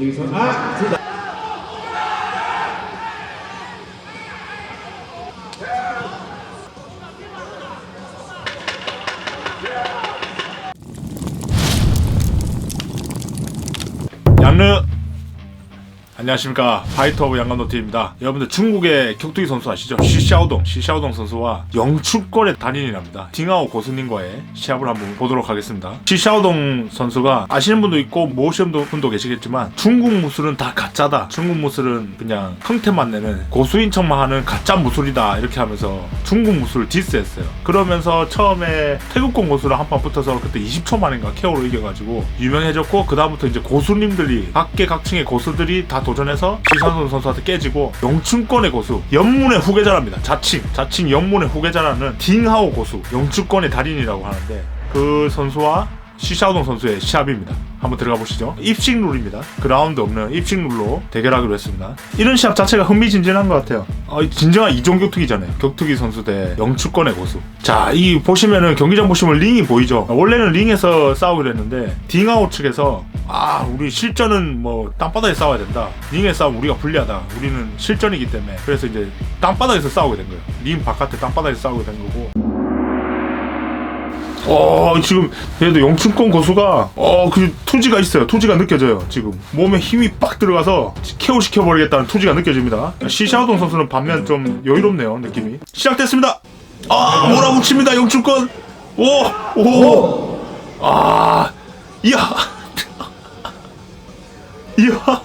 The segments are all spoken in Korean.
여기서. 아 둘다. 양르 안녕하십니까. 파이터 오브 양감노트입니다. 여러분들 중국의 격투기 선수 아시죠? 시샤오동. 시샤오동 선수와 영축권의 단인이랍니다. 딩하오 고수님과의 시합을 한번 보도록 하겠습니다. 시샤오동 선수가 아시는 분도 있고 모르시는 분도 계시겠지만 중국 무술은 다 가짜다. 중국 무술은 그냥 형태만 내는 고수인 척만 하는 가짜 무술이다. 이렇게 하면서 중국 무술을 디스했어요. 그러면서 처음에 태국권 고수랑 한 판 붙어서 그때 20초 만인가 KO로 이겨가지고 유명해졌고 그 다음부터 이제 고수님들이 각계 각층의 고수들이 다 도전해서 시상선 선수한테 깨지고 영춘권의 고수 연문의 후계자랍니다. 자칭. 자칭 연문의 후계자라는 딩하오 고수. 영춘권의 달인이라고 하는데 그 선수와 시샤오동 선수의 시합입니다. 한번 들어가 보시죠. 입식 룰입니다. 그라운드 없는 입식 룰로 대결하기로 했습니다. 이런 시합 자체가 흥미진진한 것 같아요. 어, 진정한 이종 격투기잖아요. 격투기 선수 대 영축권의 고수. 자, 이 보시면은 경기장 보시면 링이 보이죠. 원래는 링에서 싸우기로 했는데 딩아웃 측에서 아, 우리 실전은 뭐 땅바닥에 싸워야 된다. 링에 싸우면 우리가 불리하다. 우리는 실전이기 때문에 그래서 이제 땅바닥에서 싸우게 된 거예요. 링 바깥에 땅바닥에서 싸우게 된 거고. 어 지금 얘도 영춘권 고수가 어그 투지가 있어요. 투지가 느껴져요 지금. 몸에 힘이 빡 들어가서 케어 시켜버리겠다는 투지가 느껴집니다. 시샤오동 선수는 반면 좀 여유롭네요 느낌이. 시작됐습니다. 아 몰아붙입니다 영춘권. 오오아 이야. 이야.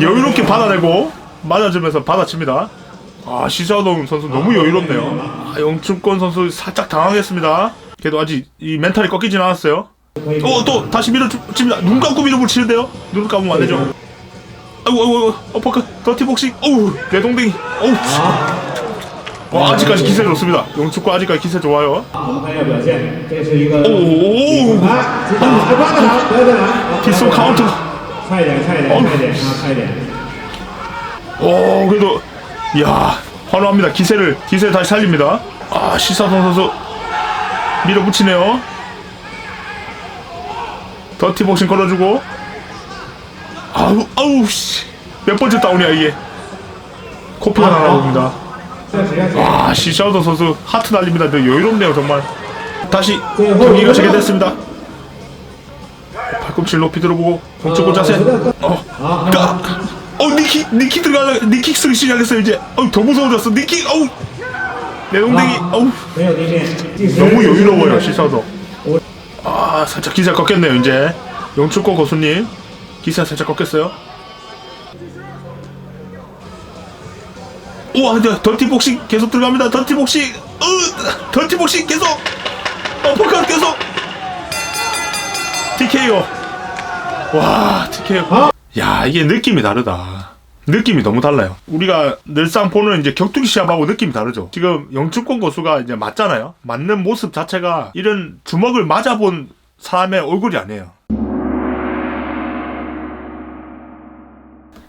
여유롭게 받아내고 맞아주면서 받아칩니다 아 시샤오동 선수 너무 여유롭네요. 아, 영춘권 선수 살짝 당황했습니다. 그래도 아직 이 멘탈이 꺾이진 않았어요. 어 또 다시 밀어줍니다. 눈 감고 밀어붙이는데요. 눈 감으면 안 되죠. 아이고 아이고 아이고 어퍼컷 더티 복싱. 어우 내 동댕이. 어우. 와 아직까지 기세 좋습니다. 영춘권 아직까지 기세 좋아요. 很有表现，这是一个 오 啊，其实你还抓得着，不要再拿， 기소 카운터. 差一点，差一点，差一点，啊，差一点。 오 그래도 이야 환호합니다. 기세를 기세 다시 살립니다. 아 시사선 선수 밀어붙이네요. 더티복싱 걸어주고. 아우 아우 씨몇 번째 다운이야 이게. 코피가 아, 날아옵니다. 와 시샤우더 선수 하트 날립니다. 근데 여유롭네요 정말. 다시 네, 뭐, 경기가 뭐, 시작됐습니다. 뭐. 팔꿈치를 높이 들어보고 공축구 아, 자세. 네. 어, 까. 어 니키 니키 들어가다 니키 쓰기 시작했어 이제. 어더 무서워졌어. 니키 어우. 내 동댕이 아. 어우. 네, 네, 네. 너무 여유로워요 시사도. 아 살짝 기사 꺾였네요 이제. 영출고 고수님. 기사 살짝 꺾였어요. 우와 이제 던티복싱 계속 들어갑니다. 던티복싱 으 던티복싱 계속. 어퍼컷 계속. TKO 와 TKO 아? 야 이게 느낌이 다르다. 느낌이 너무 달라요. 우리가 늘상 보는 이제 격투기 시합하고 느낌이 다르죠. 지금 영축권 고수가 이제 맞잖아요. 맞는 모습 자체가 이런 주먹을 맞아본 사람의 얼굴이 아니에요.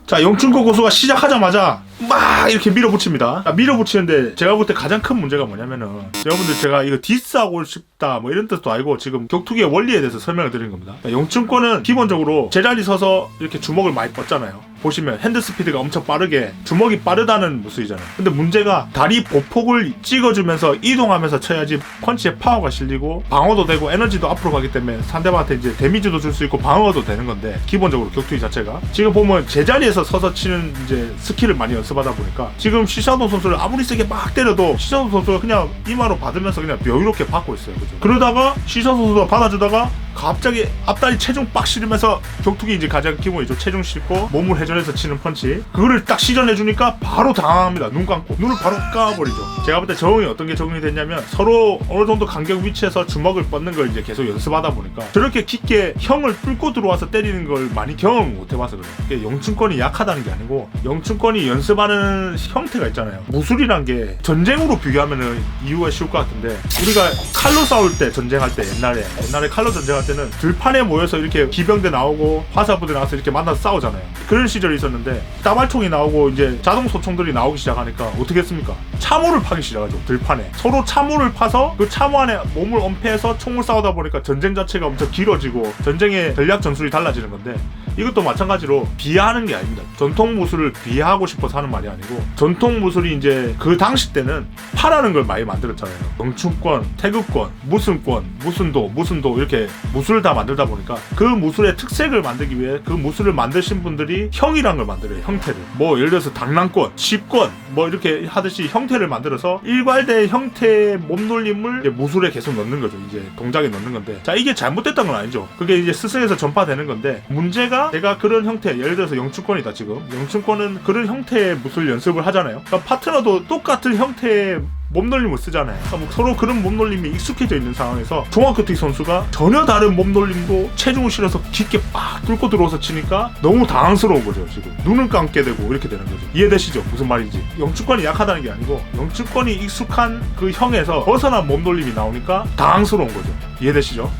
자, 영춘고 고수가 시작하자마자 막 이렇게 밀어붙입니다. 아, 밀어붙이는데 제가 볼 때 가장 큰 문제가 뭐냐면은 여러분들 제가 이거 디스하고 싶다 뭐 이런 뜻도 아니고 지금 격투기의 원리에 대해서 설명을 드리는 겁니다. 그러니까 영춘권은 기본적으로 제자리 서서 이렇게 주먹을 많이 뻗잖아요. 보시면 핸드 스피드가 엄청 빠르게 주먹이 빠르다는 무술이잖아요. 근데 문제가 다리 보폭을 찍어주면서 이동하면서 쳐야지 펀치에 파워가 실리고 방어도 되고 에너지도 앞으로 가기 때문에 상대방한테 이제 데미지도 줄 수 있고 방어도 되는 건데 기본적으로 격투기 자체가 지금 보면 제자리에서 서서 치는 이제 스킬을 많이 연습 하다 보니까 지금 시샤도 선수를 아무리 세게 막 때려도 시샤도 선수가 그냥 이마로 받으면서 그냥 여유롭게 받고 있어요. 그죠? 그러다가 시샤 선수가 받아주다가 갑자기 앞다리 체중 빡 실으면서 격투기 이제 가장 기본이죠. 체중 싣고 몸을 회전해서 치는 펀치. 그거를 딱 시전해 주니까 바로 당황합니다. 눈 감고 눈을 바로 감아버리죠. 제가 볼 때 적응이 어떤 게 적응이 됐냐면 서로 어느 정도 간격 위치에서 주먹을 뻗는 걸 이제 계속 연습하다 보니까 저렇게 깊게 형을 뚫고 들어와서 때리는 걸 많이 경험을 못 해봐서 그래요. 이게 영춘권이 약하다는 게 아니고 영춘권이 연습하는 형태가 있잖아요. 무술이란 게 전쟁으로 비교하면은 이유가 쉬울 것 같은데 우리가 칼로 싸울 때 전쟁할 때 옛날에 옛날에 칼로 전쟁할 때 때는 들판에 모여서 이렇게 기병대 나오고 화사부대 나와서 이렇게 만나서 싸우잖아요. 그런 시절이 있었는데 따발총이 나오고 이제 자동 소총들이 나오기 시작하니까 어떻게 했습니까? 참호를 파기 시작하죠. 들판에 서로 참호를 파서 그 참호 안에 몸을 엄폐해서 총을 싸우다 보니까 전쟁 자체가 엄청 길어지고 전쟁의 전략 전술이 달라지는 건데 이것도 마찬가지로 비하하는 게 아닙니다. 전통 무술을 비하하고 싶어서 하는 말이 아니고 전통 무술이 이제 그 당시 때는 파라는 걸 많이 만들었잖아요. 영춘권, 태극권, 무슨권, 무슨도, 무슨도 이렇게 무술을 다 만들다 보니까 그 무술의 특색을 만들기 위해 그 무술을 만드신 분들이 형이란 걸 만들어요. 형태를. 뭐 예를 들어서 당랑권, 십권 뭐 이렇게 하듯이 형태를 만들어서 일괄된 형태의 몸놀림을 무술에 계속 넣는 거죠. 이제 동작에 넣는 건데 자 이게 잘못됐던 건 아니죠. 그게 이제 스승에서 전파되는 건데 문제가 내가 그런 형태 예를 들어서 영춘권이다 지금 영춘권은 그런 형태의 무술 연습을 하잖아요. 그러니까 파트너도 똑같은 형태의 몸놀림을 쓰잖아요. 그러니까 뭐 서로 그런 몸놀림이 익숙해져 있는 상황에서 종합격투기 선수가 전혀 다른 몸놀림도 체중을 실어서 깊게 빡 뚫고 들어와서 치니까 너무 당황스러운 거죠 지금. 눈을 감게 되고 이렇게 되는 거죠. 이해되시죠? 무슨 말인지. 영주권이 약하다는 게 아니고 영주권이 익숙한 그 형에서 벗어난 몸놀림이 나오니까 당황스러운 거죠. 이해되시죠?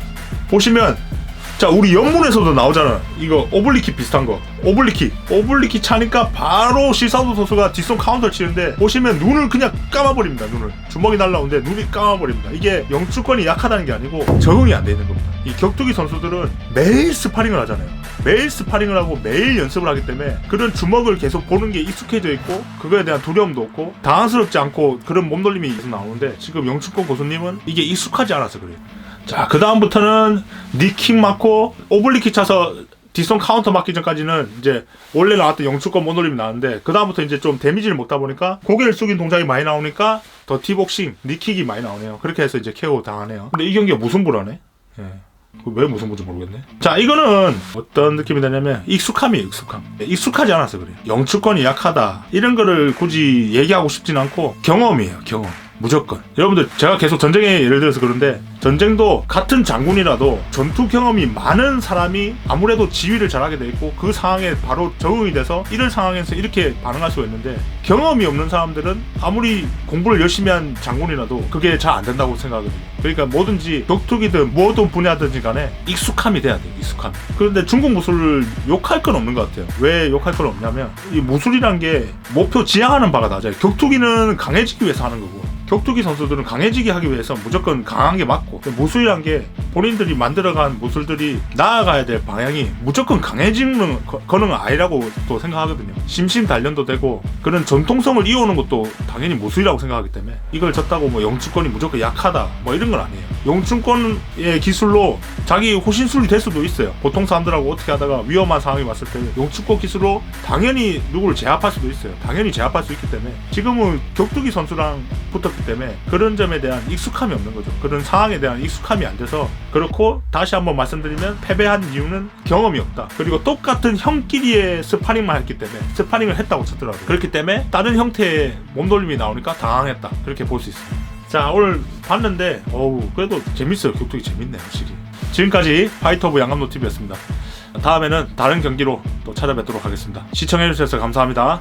보시면 자 우리 영문에서도 나오잖아. 이거 오블리킥 비슷한 거. 오블리킥 오블리킥 차니까 바로 시사도 선수가 뒷손 카운터 치는데 보시면 눈을 그냥 감아버립니다 눈을. 주먹이 날라오는데 눈이 감아버립니다. 이게 영주권이 약하다는 게 아니고 적응이 안 돼 있는 겁니다. 이 격투기 선수들은 매일 스파링을 하잖아요. 매일 스파링을 하고 매일 연습을 하기 때문에 그런 주먹을 계속 보는 게 익숙해져 있고 그거에 대한 두려움도 없고 당황스럽지 않고 그런 몸놀림이 계속 나오는데 지금 영주권 고수님은 이게 익숙하지 않아서 그래요 자, 그 다음부터는 니킥 맞고 오블리킥 차서 뒷손 카운터 맞기 전까지는 이제 원래 나왔던 영축권 모놀림이 나왔는데 그 다음부터 이제 좀 데미지를 먹다 보니까 고개를 숙인 동작이 많이 나오니까 더 티복싱, 니킥이 많이 나오네요. 그렇게 해서 이제 KO 당하네요. 근데 이 경기가 무슨 부라네? 예. 그왜 무슨 부인지 모르겠네. 자, 이거는 어떤 느낌이 드냐면 익숙함이에요, 익숙함. 예, 익숙하지 않아서 그래요. 영축권이 약하다. 이런 거를 굳이 얘기하고 싶진 않고 경험이에요, 경험. 무조건. 여러분들 제가 계속 전쟁에 예를 들어서 그런데 전쟁도 같은 장군이라도 전투 경험이 많은 사람이 아무래도 지휘를 잘하게 돼 있고 그 상황에 바로 적응이 돼서 이런 상황에서 이렇게 반응할 수가 있는데 경험이 없는 사람들은 아무리 공부를 열심히 한 장군이라도 그게 잘 안 된다고 생각하거든요. 그러니까 뭐든지 격투기든 뭐든 분야든지 간에 익숙함이 돼야 돼요. 익숙함. 그런데 중국 무술을 욕할 건 없는 것 같아요. 왜 욕할 건 없냐면 이 무술이란 게 목표 지향하는 바가 낮아요. 격투기는 강해지기 위해서 하는 거고 격투기 선수들은 강해지기 하기 위해서 무조건 강한 게 맞고 무술이란 게 본인들이 만들어간 무술들이 나아가야 될 방향이 무조건 강해지는 거- 거는 아니라고 또 생각하거든요. 심신 단련도 되고 그런 전통성을 이어오는 것도 당연히 무술이라고 생각하기 때문에 이걸 졌다고 뭐 영주권이 무조건 약하다 뭐 이런 건 아니에요. 영주권의 기술로 자기 호신술이 될 수도 있어요. 보통 사람들하고 어떻게 하다가 위험한 상황이 왔을 때 영주권 기술로 당연히 누구를 제압할 수도 있어요. 당연히 제압할 수 있기 때문에 지금은 격투기 선수랑 붙었기 때문에 그런 점에 대한 익숙함이 없는 거죠. 그런 상황에 대한 익숙함이 안 돼서 그렇고 다시 한번 말씀드리면 패배한 이유는 경험이 없다. 그리고 똑같은 형끼리의 스파링만 했기 때문에 스파링을 했다고 쳤더라고요. 그렇기 때문에 다른 형태의 몸놀림이 나오니까 당황했다. 그렇게 볼 수 있습니다. 자 오늘 봤는데 어우 그래도 재밌어요. 격투기 재밌네요 확실히. 지금까지 파이터 오브 양감노 TV였습니다. 다음에는 다른 경기로 또 찾아뵙도록 하겠습니다. 시청해주셔서 감사합니다.